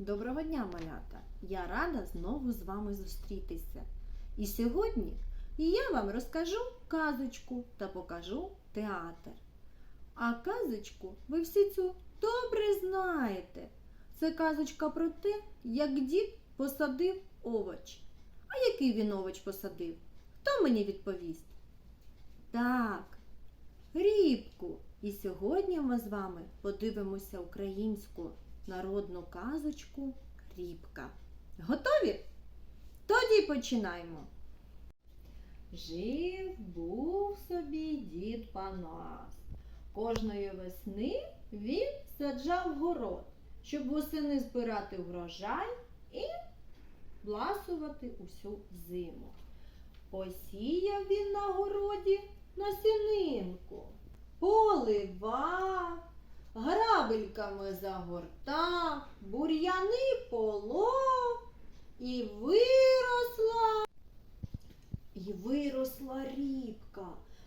Доброго дня, малята! Я рада знову з вами зустрітися. І сьогодні я вам розкажу казочку та покажу театр. А казочку ви всі цю добре знаєте. Це казочка про те, як дід посадив овоч. А який він овоч посадив? Хто мені відповість? Так, рібку. І сьогодні ми з вами подивимося українську народну казочку Рібка. Готові? Тоді починаємо. Жив був собі дід Панас. Кожної весни він саджав город, щоб восени збирати врожай і власувати усю зиму. Посіяв він на городі насінинку, поливав, грабельками загортав, бур'яни полов і виросла. І виросла рібка,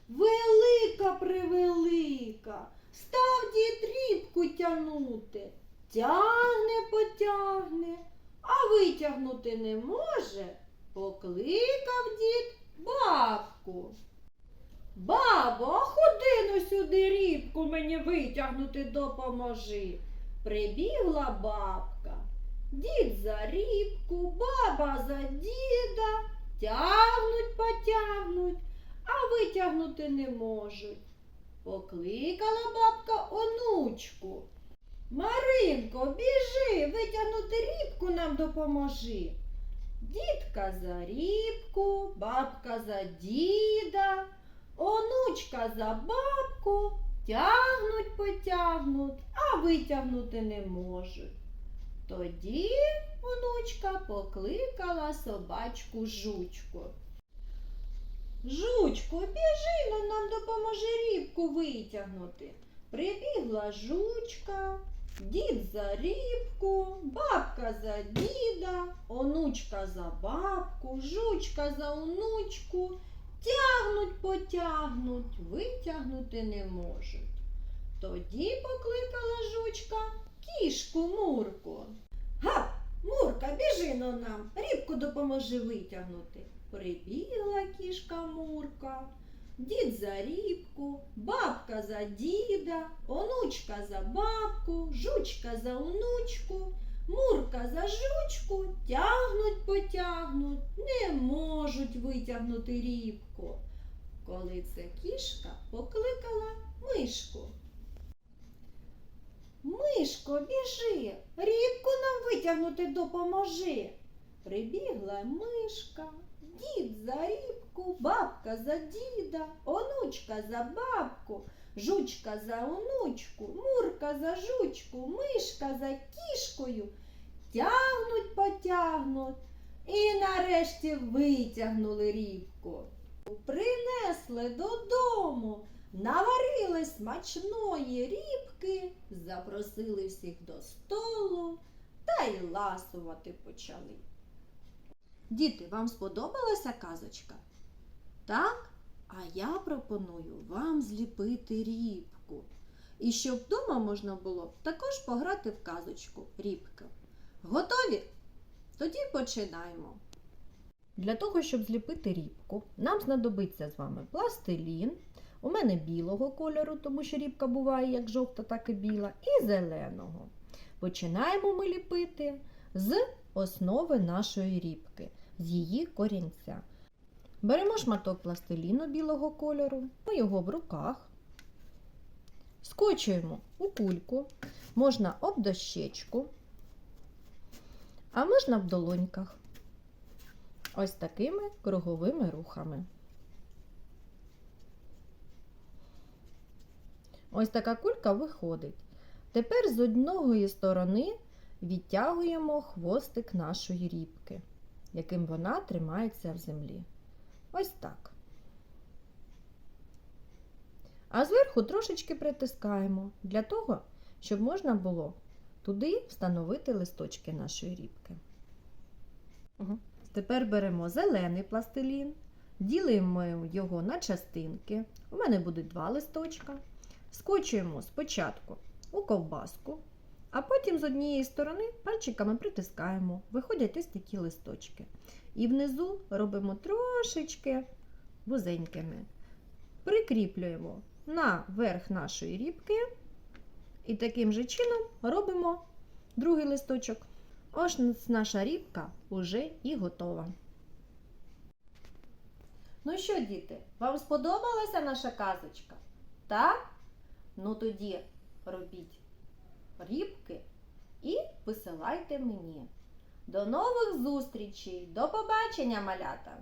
велика превелика. Став дід рібку тягнути. Тягне, потягне, а витягнути не може. Покликав дід бабку. Бабо, а ходи ну сюди рібку мені витягнути допоможи. Прибігла бабка. Дід за рібку, баба за діда. Тягнуть, потягнуть, а витягнути не можуть. Покликала бабка онучку. Маринко, біжи, витягнути рібку нам допоможи. Дідка за рібку, бабка за діда, онучка за бабку, тягнуть, потягнуть, а витягнути не можуть. Тоді онучка покликала собачку жучку. Жучко, біжи, ну нам допоможи рібку витягнути. Прибігла жучка, дід за рібку, бабка за діда, онучка за бабку, жучка за онучку. Тягнуть, потягнуть, витягнути не можуть. Тоді покликала жучка кішку Мурку. Гап, Мурка, біжи но нам, рібку допоможи витягнути. Прибігла кішка Мурка, дід за рібку, бабка за діда, онучка за бабку, жучка за онучку, Мурка за жучку, тягнуть, потягнуть, не можуть витягнути рібку. Коли це кішка покликала мишку. Мишко, біжи, рібку нам витягнути допоможи. Прибігла мишка, дід за рібку, бабка за діда, онучка за бабку, жучка за онучку, мурка за жучку, мишка за кішкою. Тягнуть, потягнуть і нарешті витягнули рібку. Принесли додому. Наварили смачної рібки, запросили всіх до столу та й ласувати почали. Діти, вам сподобалася казочка? Так? А я пропоную вам зліпити рібку. І щоб вдома можна було також пограти в казочку рібка. Готові? Тоді починаємо. Для того, щоб зліпити рібку, нам знадобиться з вами пластилін. У мене білого кольору, тому що рібка буває як жовта, так і біла, і зеленого. Починаємо ми ліпити з основи нашої рібки, з її корінця. Беремо шматок пластиліну білого кольору, ми його в руках, скочуємо у кульку, можна об дощечку, а можна в долоньках. Ось такими круговими рухами. Ось така кулька виходить. Тепер з одної сторони відтягуємо хвостик нашої рібки, яким вона тримається в землі. Ось так. А зверху трошечки притискаємо для того, щоб можна було туди встановити листочки нашої рібки. Угу. Тепер беремо зелений пластилін, ділимо його на частинки. У мене буде два листочка. Скочуємо спочатку у ковбаску, А потім з однієї сторони пальчиками притискаємо. Виходять ось такі листочки. І внизу робимо трошечки вузенькими. Прикріплюємо на верх нашої рібки. І таким же чином робимо другий листочок. Ось наша рібка уже і готова. Ну що, діти, вам сподобалася наша казочка? Так? Ну тоді робіть рібки і висилайте мені. До нових зустрічей! До побачення, малята!